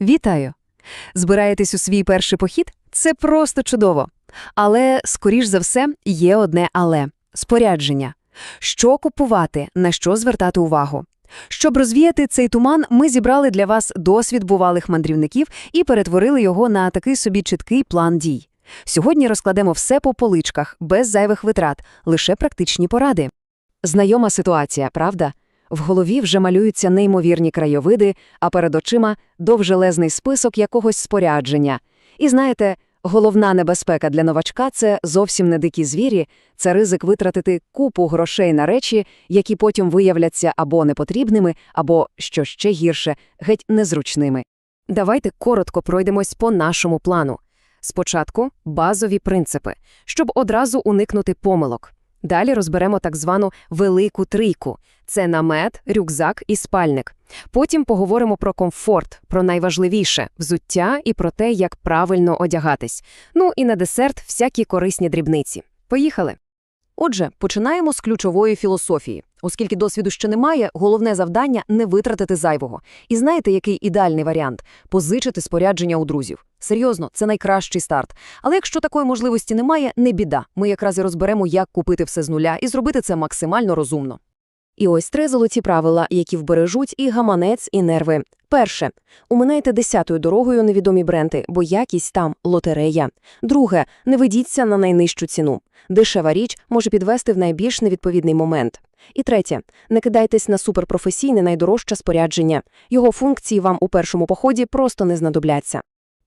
Вітаю! Збираєтесь у свій перший похід? Це просто чудово. Але, скоріш за все, є одне але – спорядження. Що купувати, на що звертати увагу? Щоб розвіяти цей туман, ми зібрали для вас досвід бувалих мандрівників і перетворили його на такий собі чіткий план дій. Сьогодні розкладемо все по поличках, без зайвих витрат, лише практичні поради. Знайома ситуація, правда? В голові вже малюються неймовірні краєвиди, а перед очима довжелезний список якогось спорядження. І знаєте, головна небезпека для новачка – це зовсім не дикі звірі, це ризик витратити купу грошей на речі, які потім виявляться або непотрібними, або, що ще гірше, геть незручними. Давайте коротко пройдемось по нашому плану. Спочатку базові принципи, щоб одразу уникнути помилок. Далі розберемо так звану велику трійку – це намет, рюкзак і спальник. Потім поговоримо про комфорт, про найважливіше – взуття і про те, як правильно одягатись. Ну і на десерт – всякі корисні дрібниці. Поїхали! Отже, починаємо з ключової філософії. Оскільки досвіду ще немає, головне завдання – не витратити зайвого. І знаєте, який ідеальний варіант? Позичити спорядження у друзів. Серйозно, це найкращий старт. Але якщо такої можливості немає, не біда. Ми якраз і розберемо, як купити все з нуля і зробити це максимально розумно. І ось три золоті правила, які вбережуть і гаманець, і нерви. Перше. Уминайте десятою дорогою невідомі бренди, бо якість там – лотерея. Друге. Не ведіться на найнижчу ціну. Дешева річ може підвести в найбільш невідповідний момент. І третє. Не кидайтесь на суперпрофесійне найдорожче спорядження. Його функції вам у першому поході просто не знадобляться.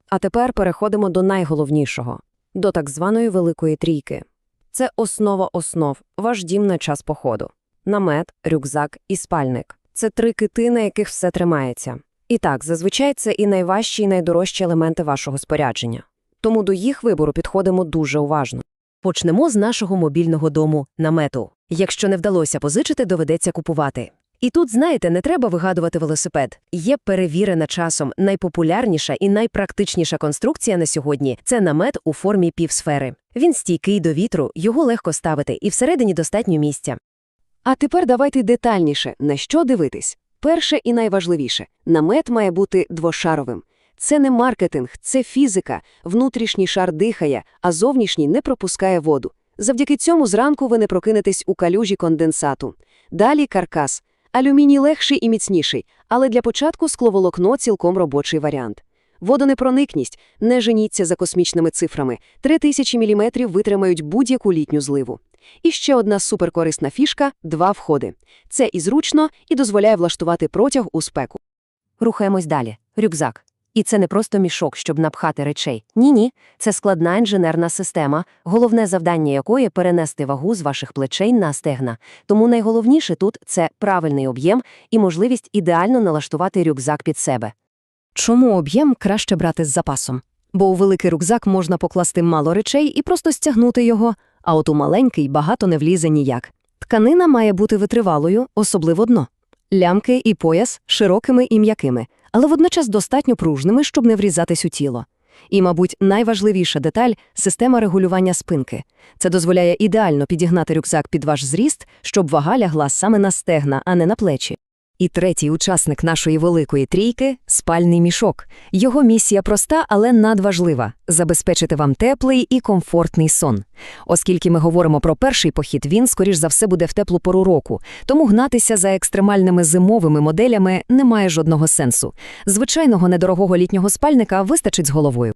А тепер переходимо до найголовнішого – до так званої великої трійки. Це основа основ, ваш дім на час походу. Намет, рюкзак і спальник. Це три кити, на яких все тримається. І так, зазвичай це і найважчі, і найдорожчі елементи вашого спорядження. Тому до їх вибору підходимо дуже уважно. Почнемо з нашого мобільного дому намету. Якщо не вдалося позичити, доведеться купувати. І тут, знаєте, не треба вигадувати велосипед. Є перевірена часом найпопулярніша і найпрактичніша конструкція на сьогодні – це намет у формі півсфери. Він стійкий до вітру, його легко ставити, і всередині достатньо місця. А тепер давайте детальніше, на що дивитись. Перше і найважливіше – намет має бути двошаровим. Це не маркетинг, це фізика. Внутрішній шар дихає, а зовнішній не пропускає воду. Завдяки цьому зранку ви не прокинетесь у калюжі конденсату. Далі каркас. Алюміній легший і міцніший, але для початку скловолокно цілком робочий варіант. Водонепроникність. Не женіться за космічними цифрами. 3000 мм витримають будь-яку літню зливу. І ще одна суперкорисна фішка – два входи. Це і зручно, і дозволяє влаштувати протяг у спеку. Рухаємось далі. Рюкзак. І це не просто мішок, щоб напхати речей. Ні-ні, це складна інженерна система, головне завдання якої – перенести вагу з ваших плечей на стегна. Тому найголовніше тут – це правильний об'єм і можливість ідеально налаштувати рюкзак під себе. Чому об'єм краще брати з запасом? Бо у великий рюкзак можна покласти мало речей і просто стягнути його, а от у маленький багато не влізе ніяк. Тканина має бути витривалою, особливо дно. Лямки і пояс широкими і м'якими, але водночас достатньо пружними, щоб не врізатись у тіло. І, мабуть, найважливіша деталь – система регулювання спинки. Це дозволяє ідеально підігнати рюкзак під ваш зріст, щоб вага лягла саме на стегна, а не на плечі. І третій учасник нашої великої трійки – спальний мішок. Його місія проста, але надважлива – забезпечити вам теплий і комфортний сон. Оскільки ми говоримо про перший похід, він, скоріш за все, буде в теплу пору року, тому гнатися за екстремальними зимовими моделями немає жодного сенсу. Звичайного недорогого літнього спальника вистачить з головою.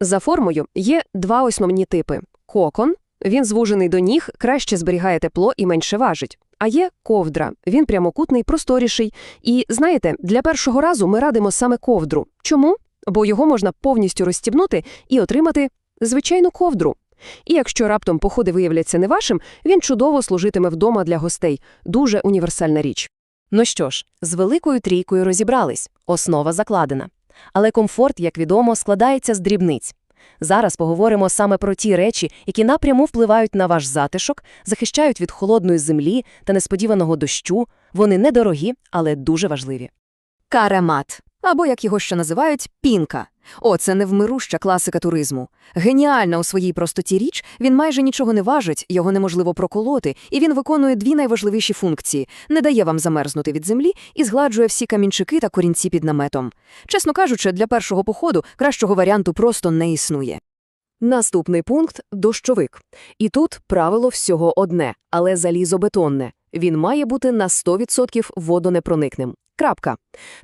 За формою є два основні типи – кокон – він звужений до ніг, краще зберігає тепло і менше важить. А є ковдра, він прямокутний, просторіший. І, знаєте, для першого разу ми радимо саме ковдру. Чому? Бо його можна повністю розстібнути і отримати звичайну ковдру. І якщо раптом походи виявляться не вашим, він чудово служитиме вдома для гостей. Дуже універсальна річ. Ну що ж, з великою трійкою розібрались, основа закладена. Але комфорт, як відомо, складається з дрібниць. Зараз поговоримо саме про ті речі, які напряму впливають на ваш затишок, захищають від холодної землі та несподіваного дощу. Вони недорогі, але дуже важливі. Каремат, або як його ще називають, пінка. О, це невмируща класика туризму. Геніальна у своїй простоті річ, він майже нічого не важить, його неможливо проколоти, і він виконує дві найважливіші функції – не дає вам замерзнути від землі і згладжує всі камінчики та корінці під наметом. Чесно кажучи, для першого походу кращого варіанту просто не існує. Наступний пункт – дощовик. І тут правило всього одне, але залізобетонне. Він має бути на 100% водонепроникним. Крапка.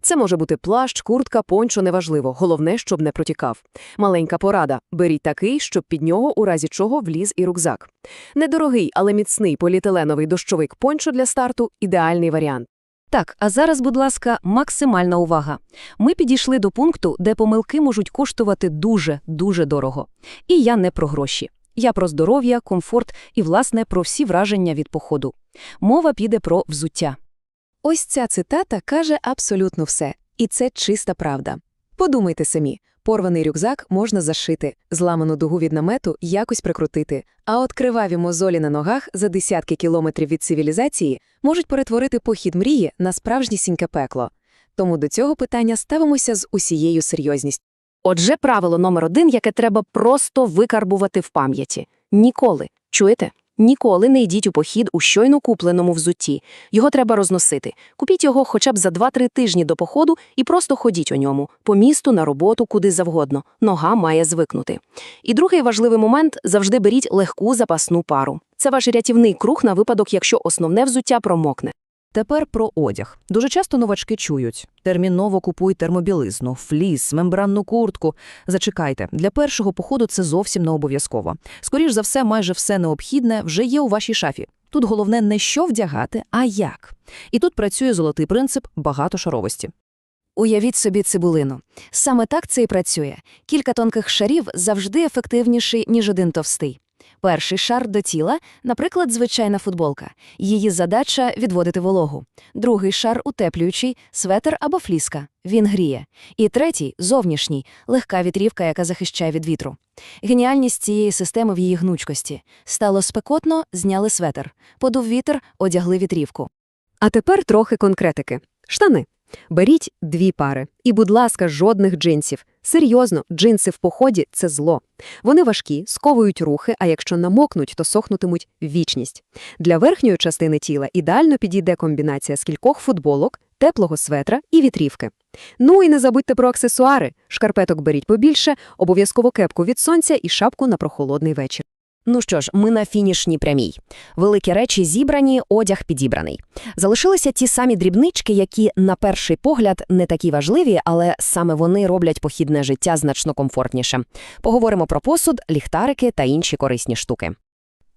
Це може бути плащ, куртка, пончо, неважливо. Головне, щоб не протікав. Маленька порада. Беріть такий, щоб під нього у разі чого вліз і рюкзак. Недорогий, але міцний поліетиленовий дощовик пончо для старту – ідеальний варіант. Так, а зараз, будь ласка, максимальна увага. Ми підійшли до пункту, де помилки можуть коштувати дуже-дуже дорого. І я не про гроші. Я про здоров'я, комфорт і, власне, про всі враження від походу. Мова піде про взуття. Ось ця цитата каже абсолютно все. І це чиста правда. Подумайте самі. Порваний рюкзак можна зашити, зламану дугу від намету якось прикрутити, а от криваві мозолі на ногах за десятки кілометрів від цивілізації можуть перетворити похід мрії на справжнісіньке пекло. Тому до цього питання ставимося з усією серйозністю. Отже, правило номер один, яке треба просто викарбувати в пам'яті. Ніколи, чуєте? Ніколи не йдіть у похід у щойно купленому взутті. Його треба розносити. Купіть його хоча б за 2-3 тижні до походу і просто ходіть у ньому. По місту, на роботу, куди завгодно. Нога має звикнути. І другий важливий момент – завжди беріть легку запасну пару. Це ваш рятівний круг на випадок, якщо основне взуття промокне. Тепер про одяг. Дуже часто новачки чують. Терміново купуй термобілизну, фліс, мембранну куртку. Зачекайте, для першого походу це зовсім не обов'язково. Скоріш за все, майже все необхідне вже є у вашій шафі. Тут головне не що вдягати, а як. І тут працює золотий принцип багатошаровості. Уявіть собі цибулину. Саме так це і працює. Кілька тонких шарів завжди ефективніший, ніж один товстий. Перший шар до тіла, наприклад, звичайна футболка. Її задача – відводити вологу. Другий шар – утеплюючий, светр або фліска. Він гріє. І третій – зовнішній, легка вітрівка, яка захищає від вітру. Геніальність цієї системи в її гнучкості. Стало спекотно – зняли светр. Подув вітер – одягли вітрівку. А тепер трохи конкретики. Штани. Беріть дві пари. І, будь ласка, жодних джинсів. Серйозно, джинси в поході – це зло. Вони важкі, сковують рухи, а якщо намокнуть, то сохнутимуть вічність. Для верхньої частини тіла ідеально підійде комбінація з кількох футболок, теплого светра і вітрівки. Ну і не забудьте про аксесуари. Шкарпеток беріть побільше, обов'язково кепку від сонця і шапку на прохолодний вечір. Ну що ж, ми на фінішній прямій. Великі речі зібрані, одяг підібраний. Залишилися ті самі дрібнички, які, на перший погляд, не такі важливі, але саме вони роблять похідне життя значно комфортніше. Поговоримо про посуд, ліхтарики та інші корисні штуки.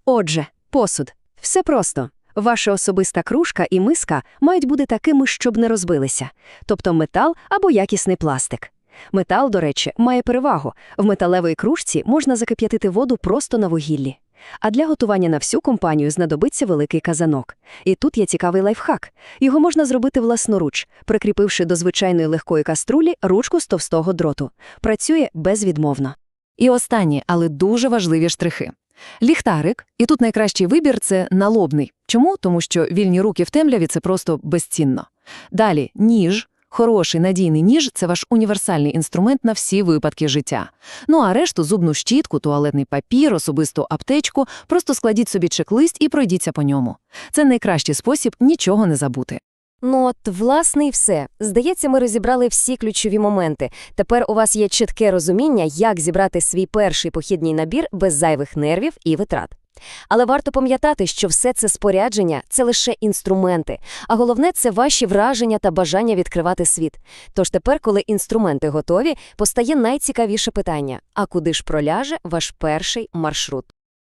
Отже, посуд. Все просто. Ваша особиста кружка і миска мають бути такими, щоб не розбилися. Тобто метал або якісний пластик. Метал, до речі, має перевагу. В металевій кружці можна закип'ятити воду просто на вугіллі. А для готування на всю компанію знадобиться великий казанок. І тут є цікавий лайфхак. Його можна зробити власноруч, прикріпивши до звичайної легкої каструлі ручку з товстого дроту. Працює безвідмовно. І останні, але дуже важливі штрихи. Ліхтарик, і тут найкращий вибір – це налобний. Чому? Тому що вільні руки в темряві – це просто безцінно. Далі – ніж. Хороший надійний ніж – це ваш універсальний інструмент на всі випадки життя. Ну а решту – зубну щітку, туалетний папір, особисту аптечку – просто складіть собі чек-лист і пройдіться по ньому. Це найкращий спосіб нічого не забути. Ну от, власне, і все. Здається, ми розібрали всі ключові моменти. Тепер у вас є чітке розуміння, як зібрати свій перший похідний набір без зайвих нервів і витрат. Але варто пам'ятати, що все це спорядження – це лише інструменти, а головне – це ваші враження та бажання відкривати світ. Тож тепер, коли інструменти готові, постає найцікавіше питання – а куди ж проляже ваш перший маршрут?